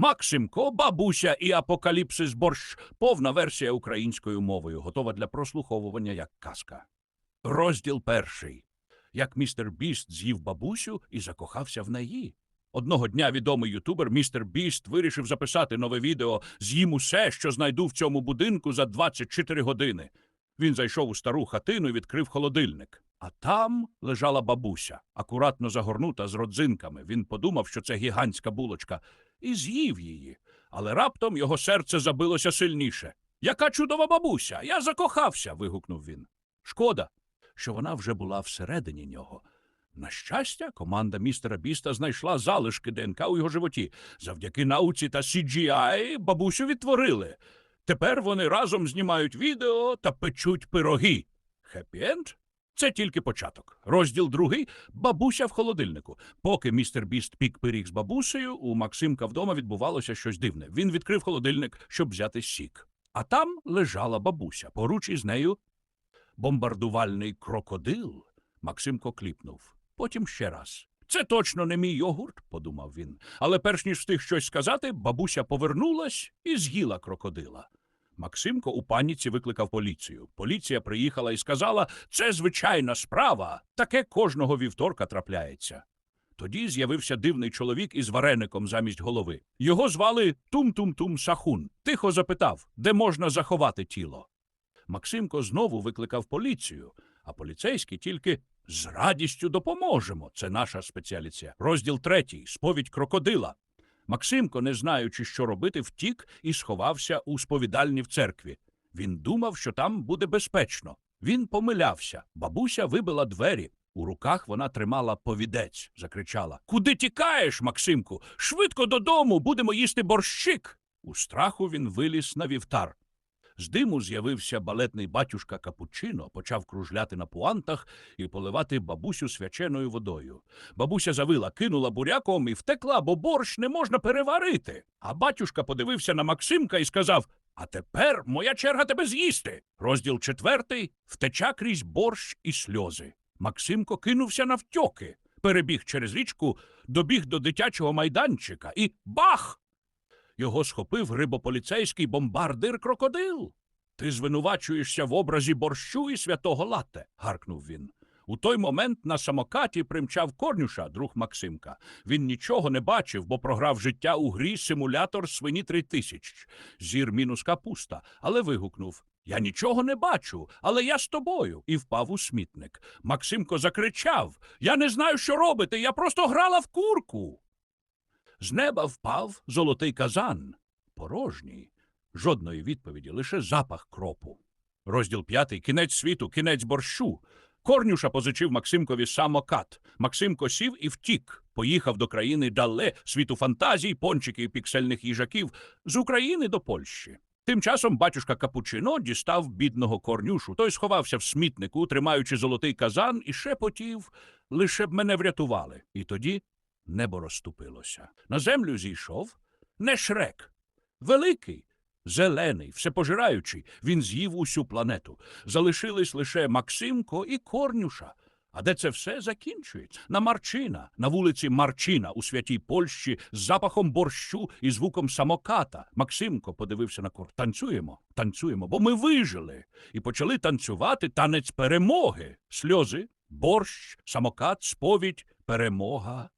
Максимко, бабуся і апокаліпсис борщ. Повна версія українською мовою, готова для прослуховування як казка. Розділ перший. Як містер Біст з'їв бабусю і закохався в неї. Одного дня відомий ютубер містер Біст вирішив записати нове відео «З'їм усе, що знайду в цьому будинку за 24 години. Він зайшов у стару хатину і відкрив холодильник. А там лежала бабуся, акуратно загорнута з родзинками. Він подумав, що це гігантська булочка, і з'їв її. Але раптом його серце забилося сильніше. Яка чудова бабуся! Я закохався. вигукнув він. Шкода, що вона вже була всередині нього. На щастя, команда містера Біста знайшла залишки ДНК у його животі. Завдяки науці та CGI бабусю відтворили. Тепер вони разом знімають відео та печуть пироги. Хеппі-енд? Це тільки початок. Розділ другий бабуся в холодильнику. Поки містер Біст пік пиріг з бабусею, у Максимка вдома відбувалося щось дивне. Він відкрив холодильник, щоб взяти сік. А там лежала бабуся. Поруч із нею бомбардувальний крокодил. Максимко кліпнув. Потім ще раз. Це точно не мій йогурт, подумав він. Але перш ніж встиг щось сказати, бабуся повернулась і з'їла крокодила. Максимко у паніці викликав поліцію. Поліція приїхала і сказала, це звичайна справа, таке кожного вівторка трапляється. Тоді з'явився дивний чоловік із вареником замість голови. Його звали Тум-Тум-Тум Сахун. Тихо запитав, де можна заховати тіло. Максимко знову викликав поліцію, а поліцейські тільки з радістю допоможемо. Це наша спеціаліція. Розділ третій сповідь крокодила. Максимко, не знаючи, що робити, втік і сховався у сповідальні в церкві. Він думав, що там буде безпечно. Він помилявся. Бабуся вибила двері. У руках вона тримала повідець, закричала Куди тікаєш, Максимку? Швидко додому, будемо їсти борщик. У страху він виліз на вівтар. З диму з'явився балетний батюшка Капучино, почав кружляти на пуантах і поливати бабусю свяченою водою. Бабуся завила, кинула буряком і втекла, бо борщ не можна переварити. А батюшка подивився на Максимка і сказав: А тепер моя черга тебе з'їсти. Розділ четвертий втеча крізь борщ і сльози. Максимко кинувся навтьоки, перебіг через річку, добіг до дитячого майданчика і бах! Його схопив рибополіцейський бомбардир крокодил. Ти звинувачуєшся в образі борщу і святого лате, гаркнув він. У той момент на самокаті примчав корнюша, друг Максимка. Він нічого не бачив, бо програв життя у грі симулятор свині 3000. Зір мінус капуста, але вигукнув Я нічого не бачу, але я з тобою. І впав у смітник. Максимко закричав Я не знаю, що робити, я просто грала в курку. З неба впав золотий казан. Порожній. Жодної відповіді, лише запах кропу. Розділ п'ятий. Кінець світу, кінець борщу. Корнюша позичив Максимкові самокат. Максимко сів і втік. Поїхав до країни дале, світу фантазій, пончиків піксельних їжаків, з України до Польщі. Тим часом батюшка Капучино дістав бідного корнюшу. Той сховався в смітнику, тримаючи золотий казан, і шепотів, лише б мене врятували. І тоді небо розступилося. На землю зійшов не шрек. Великий, зелений, всепожираючий, він з'їв усю планету. Залишились лише Максимко і Корнюша. А де це все закінчується? На Марчина, на вулиці Марчина у святій Польщі з запахом борщу і звуком самоката. Максимко подивився на кор. Танцюємо, танцюємо, бо ми вижили. І почали танцювати танець перемоги. Сльози, борщ, самокат, сповідь, перемога.